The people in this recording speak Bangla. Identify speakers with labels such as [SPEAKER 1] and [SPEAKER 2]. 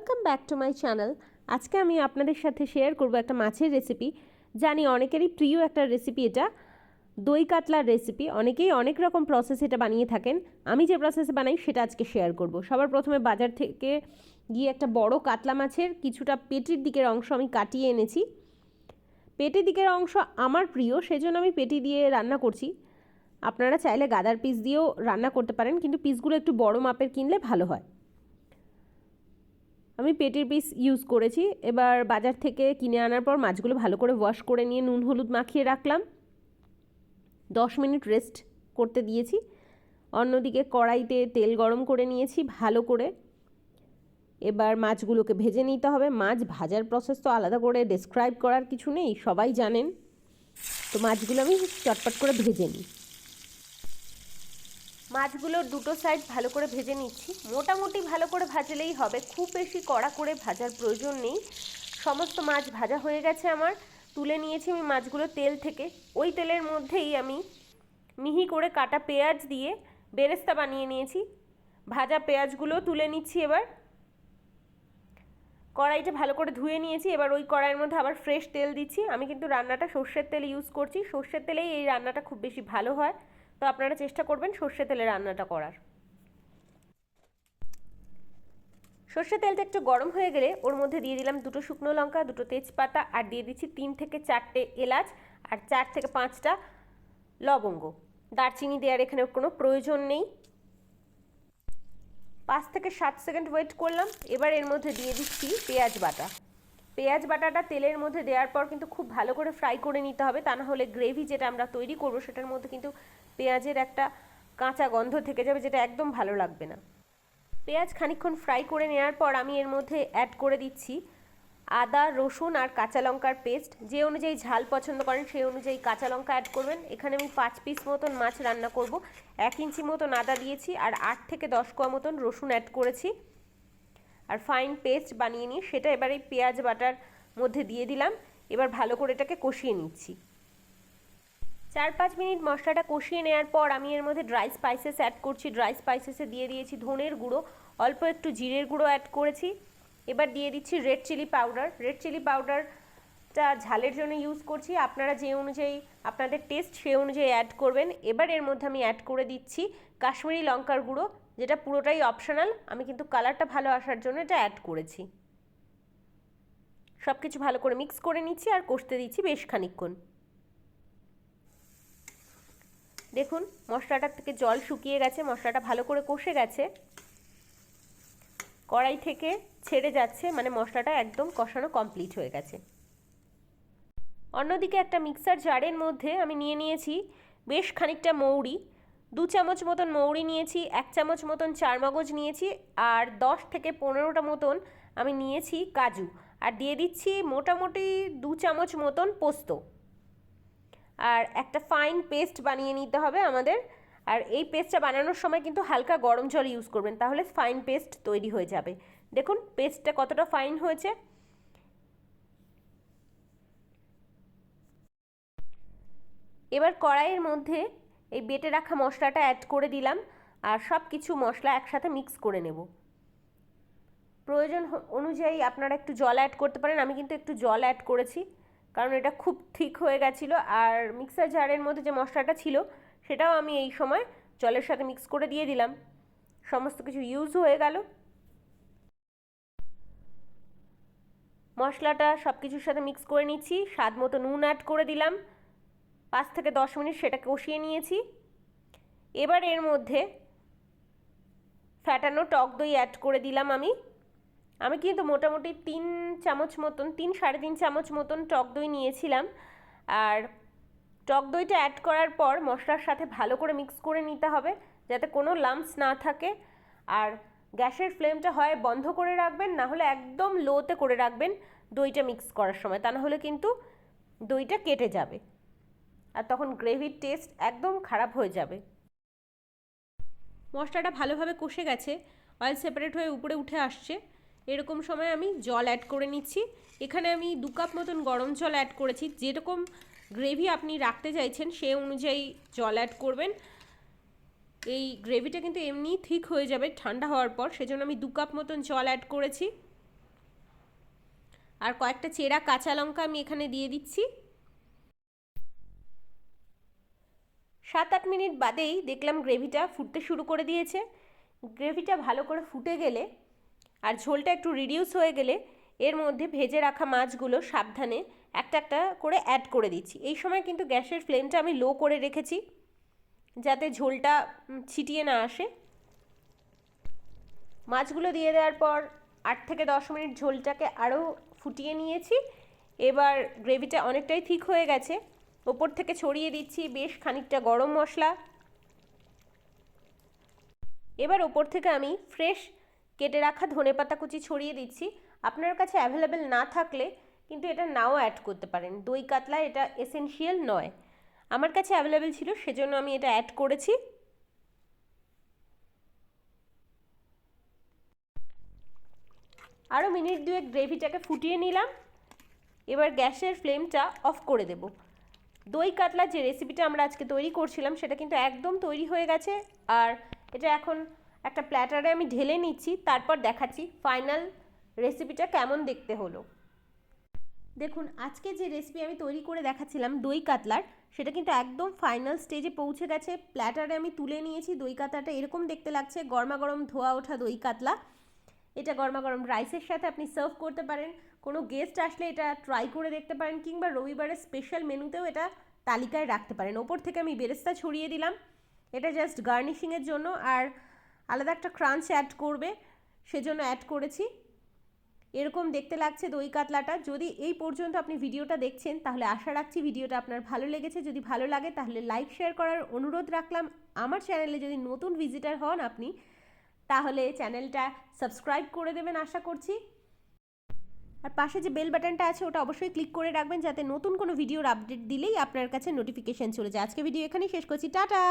[SPEAKER 1] Welcome back to my channel আজকে আমি আপনাদের সাথে শেয়ার করব একটা মাছের রেসিপি জানি অনেকেরই প্রিয় একটা রেসিপি এটা, দই কাতলার রেসিপি অনেকেই অনেক রকম প্রসেস এটা বানিয়ে থাকেন। আমি যে প্রসেসে বানাই সেটা আজকে শেয়ার করব। সবার প্রথমে বাজার থেকে গিয়ে একটা বড় কাতলা মাছের কিছুটা পেটির দিকের অংশ আমি কাটিয়ে এনেছি। পেটের দিকের অংশ আমার প্রিয়, সেজন্য আমি পেটি দিয়ে রান্না করছি। আপনারা চাইলে গাদার পিস দিয়েও রান্না করতে পারেন, কিন্তু পিসগুলো একটু বড় মাপের কিনলে ভালো হয়। আমি পেটের পিস ইউজ করেছি। এবার বাজার থেকে কিনে আনার পর মাছগুলো ভালো করে ওয়াশ করে নিয়ে নুন, হলুদ মাখিয়ে রাখলাম। দশ মিনিট রেস্ট করতে দিয়েছি। অন্যদিকে কড়াইতে তেল গরম করে নিয়েছি ভালো করে। এবার মাছগুলোকে ভেজে নিতে হবে। মাছ ভাজার প্রসেস তো আলাদা করে ডেসক্রাইব করার কিছু নেই, সবাই জানেন। তো মাছগুলো আমি চটপট করে ভেজে নিই। মাছগুলোর দুটো সাইড ভালো করে ভেজে নিচ্ছি। মোটামুটি ভালো করে ভাজলেই হবে। খুব বেশি কড়া করে ভাজার প্রয়োজন নেই। সমস্ত মাছ ভাজা হয়ে গেছে আমার। তুলে নিয়েছি আমি মাছগুলো তেল থেকে। ওই তেলের মধ্যেই আমি মিহি করে কাটা পেঁয়াজ দিয়ে বেরেস্তা বানিয়ে নিয়েছি। ভাজা পেঁয়াজগুলো তুলে নিচ্ছি এবার। কড়াইটা ভালো করে ধুয়ে নিয়েছি। এবার ওই কড়াইয়ের মধ্যে আবার ফ্রেশ তেল দিচ্ছি। আমি কিন্তু রান্নাটা সর্ষের তেল ইউজ করছি। সর্ষের তেলেই এই রান্নাটা খুব বেশি ভালো হয়। তো আপনারা চেষ্টা করবেন সর্ষে তেলে রান্নাটা করার। সর্ষে তেলটা একটু গরম হয়ে গেলে ওর মধ্যে দিয়ে দিলাম দুটো শুকনো লঙ্কা, দুটো তেজপাতা আর দিয়ে দিচ্ছি তিন থেকে চারটে এলাচ আর চার থেকে পাঁচটা লবঙ্গ। দারচিনি দেওয়ার এখানে কোনো প্রয়োজন নেই। পাঁচ থেকে সাত সেকেন্ড ওয়েট করলাম। এবার এর মধ্যে দিয়ে দিচ্ছি পেঁয়াজ বাটা। পেঁয়াজ বাটাটা তেলের মধ্যে দেওয়ার পর কিন্তু খুব ভালো করে ফ্রাই করে নিতে হবে। তা না হলে গ্রেভি যেটা আমরা তৈরি করব, সেটার মধ্যে কিন্তু পেঁয়াজের একটা কাঁচা গন্ধ থেকে যাবে, যেটা একদম ভালো লাগবে না। পেঁয়াজ খানিক্ষণ ফ্রাই করে নেওয়ার পর আমি এর মধ্যে অ্যাড করে দিচ্ছি আদা, রসুন আর কাঁচা লঙ্কার পেস্ট যে অনুযায়ী ঝাল পছন্দ করেন, সেই অনুযায়ী কাঁচা লঙ্কা অ্যাড করবেন। এখানে আমি পাঁচ পিস মতন মাছ রান্না করব। এক ইঞ্চি মতন আদা দিয়েছি আর আট থেকে দশ কোয়া মতন রসুন অ্যাড করেছি। আর ফাইন পেস্ট বানিয়ে নিয়ে সেটা এবার এই পেঁয়াজ বাটার মধ্যে দিয়ে দিলাম। এবার ভালো করে এটাকে কষিয়ে নিচ্ছি। চার পাঁচ মিনিট মশলাটা কষিয়ে নেওয়ার পর আমি এর মধ্যে ড্রাই স্পাইসেস অ্যাড করছি। ড্রাই স্পাইসেসে দিয়ে দিয়েছি ধনের গুঁড়ো, অল্প একটু জিরের গুঁড়ো অ্যাড করেছি। এবার দিয়ে দিচ্ছি red chili powder red chili পাউডারটা ঝালের জন্য ইউজ করছি। আপনারা যে অনুযায়ী, আপনাদের টেস্ট সে অনুযায়ী অ্যাড করবেন। এবার এর মধ্যে আমি অ্যাড করে দিচ্ছি কাশ্মীরি লঙ্কার গুঁড়ো। যেটা পুরোটাই অপশনাল আমি কিন্তু কালারটা ভালো আসার জন্য এটা অ্যাড করেছি। সব কিছু ভালো করে মিক্স করে নিচ্ছি আর কষতে দিচ্ছি বেশ খানিক্ষণ দেখুন, মশলাটার থেকে জল শুকিয়ে গেছে, মশলাটা ভালো করে কষে গেছে। কড়াই থেকে ছেড়ে যাচ্ছে মানে মশলাটা একদম কষানো কমপ্লিট হয়ে গেছে। অন্যদিকে একটা মিক্সার জারের মধ্যে আমি নিয়ে নিয়েছি বেশ খানিকটা মৌরি। দু চামচ মতন মৌরি নিয়েছি, এক চামচ মতন চারমগজ নিয়েছি আর দশ থেকে পনেরোটা মতন আমি নিয়েছি কাজু। আর দিয়ে দিচ্ছি মোটামুটি দু চামচ মতন পোস্ত। আর একটা ফাইন পেস্ট বানিয়ে নিতে হবে আমাদের। আর এই পেস্টটা বানানোর সময় কিন্তু হালকা গরম জল ইউজ করবেন, তাহলে ফাইন পেস্ট তৈরি হয়ে যাবে। দেখুন পেস্টটা কতটা ফাইন হয়েছে। এবার কড়াইয়ের মধ্যে এই বেটে রাখা মশলাটা অ্যাড করে দিলাম আর সব কিছু মশলা একসাথে মিক্স করে নেব। প্রয়োজন অনুযায়ী আপনারা একটু জল অ্যাড করতে পারেন। আমি কিন্তু একটু জল অ্যাড করেছি, কারণ এটা খুব ঠিক হয়ে গেছিল। আর মিক্সার জারের মধ্যে যে মশলাটা ছিল, সেটাও আমি এই সময় জলের সাথে মিক্স করে দিয়ে দিলাম। সমস্ত কিছু ইউজ হয়ে গেল। মশলাটা সব কিছুর সাথে মিক্স করে নিচ্ছি। স্বাদ মতো নুন অ্যাড করে দিলাম। পাঁচ থেকে দশ মিনিট সেটা কষিয়ে নিয়েছি। এবার এর মধ্যে ফ্যাটানো টক দই অ্যাড করে দিলাম আমি। আমি কিন্তু মোটামুটি তিন চামচ মতন, তিন সাড়ে তিন চামচ মতন টক দই নিয়েছিলাম। আর টক দইটা অ্যাড করার পর মশলার সাথে ভালো করে মিক্স করে নিতে হবে, যাতে কোনো লাম্পস না থাকে। আর গ্যাসের ফ্লেমটা হয় বন্ধ করে রাখবেন, না হলে একদম লোতে করে রাখবেন দইটা মিক্স করার সময়। তা না হলে কিন্তু দইটা কেটে যাবে। আর তখন গ্রেভির টেস্ট একদম খারাপ হয়ে যাবে। মশলাটা ভালোভাবে কষে গেছে অয়েল সেপারেট হয়ে উপরে উঠে আসছে। এরকম সময় আমি জল অ্যাড করে নিচ্ছি। এখানে আমি দু কাপ মতন গরম জল অ্যাড করেছি। যেরকম গ্রেভি আপনি রাখতে চাইছেন, সে অনুযায়ী জল অ্যাড করবেন। এই গ্রেভিটা কিন্তু এমনি ঠিক হয়ে যাবে, ঠান্ডা হওয়ার পর। সেজন্য আমি দু কাপ মতন জল অ্যাড করেছি। আর কয়েকটা চেরা কাঁচা লঙ্কা আমি এখানে দিয়ে দিচ্ছি। সাত আট মিনিট বাদেই দেখলাম গ্রেভিটা ফুটতে শুরু করে দিয়েছে। গ্রেভিটা ভালো করে ফুটে গেলে আর ঝোলটা একটু রিডিউস হয়ে গেলে এর মধ্যে ভেজে রাখা মাছগুলো সাবধানে একটা একটা করে অ্যাড করে দিচ্ছি। এই সময় কিন্তু গ্যাসের ফ্লেমটা আমি লো করে রেখেছি যাতে ঝোলটা ছিটিয়ে না আসে। মাছগুলো দিয়ে দেওয়ার পর আট থেকে দশ মিনিট ঝোলটাকে আরও ফুটিয়ে নিয়েছি। এবার গ্রেভিটা অনেকটাই ঠিক হয়ে গেছে। ওপর থেকে ছড়িয়ে দিচ্ছি বেশ খানিকটা গরম মশলা। এবার ওপর থেকে আমি ফ্রেশ কেটে রাখা ধনে পাতা কুচি ছড়িয়ে দিচ্ছি। আপনার কাছে অ্যাভেলেবেল না থাকলে কিন্তু এটা নাও অ্যাড করতে পারেন। দই কাতলা এটা এসেনশিয়াল নয়। আমার কাছে অ্যাভেলেবেল ছিল, সেজন্য আমি এটা অ্যাড করেছি। আরও মিনিট দুয়েক গ্রেভিটাকে ফুটিয়ে নিলাম। এবার গ্যাসের ফ্লেমটা অফ করে দেব। দই কাতলা যে রেসিপিটা আমরা আজকে তৈরি করছিলাম, সেটা কিন্তু একদম তৈরি হয়ে গেছে। আর এটা এখন একটা প্ল্যাটারে আমি ঢেলে নিচ্ছি, তারপর দেখাচ্ছি ফাইনাল রেসিপিটা কেমন দেখতে হলো। দেখুন, আজকে যে রেসিপি আমি তৈরি করে দেখাচ্ছিলাম দই কাতলার, সেটা কিন্তু একদম ফাইনাল স্টেজে পৌঁছে গেছে। প্ল্যাটারে আমি তুলে নিয়েছি দই কাতলাটা, এরকম দেখতে লাগছে গরমা গরম ধোয়া ওঠা দই কাতলা। এটা গরমা গরম রাইসের সাথে আপনি সার্ভ করতে পারেন। কোনো গেস্ট আসলে এটা ট্রাই করে দেখতে পারেন কিংবা রবিবারের স্পেশাল মেনুতেও এটা তালিকায় রাখতে পারেন। ওপর থেকে আমি বেরেস্তা ছড়িয়ে দিলাম। এটা জাস্ট গার্নিশিংয়ের জন্য আর আলাদা একটা ক্রাঞ্চ অ্যাড করবে, সেজন্য অ্যাড করেছি। এরকম দেখতে লাগছে দই কাতলাটা। যদি এই পর্যন্ত আপনি ভিডিওটা দেখছেন, তাহলে আশা রাখছি ভিডিওটা আপনার ভালো লেগেছে। যদি ভালো লাগে, তাহলে লাইক শেয়ার করার অনুরোধ রাখলাম। আমার চ্যানেলে যদি নতুন ভিজিটার হন আপনি, তাহলে চ্যানেলটা সাবস্ক্রাইব করে দেবেন আশা করছি। আর পাশে যে বেল বাটনটা আছে, ওটা অবশ্যই ক্লিক করে রাখবেন যাতে নতুন কোনো ভিডিওর আপডেট দিলেই আপনার কাছে নোটিফিকেশান চলে যায়। আজকে ভিডিও এখানেই শেষ করছি। টাটা!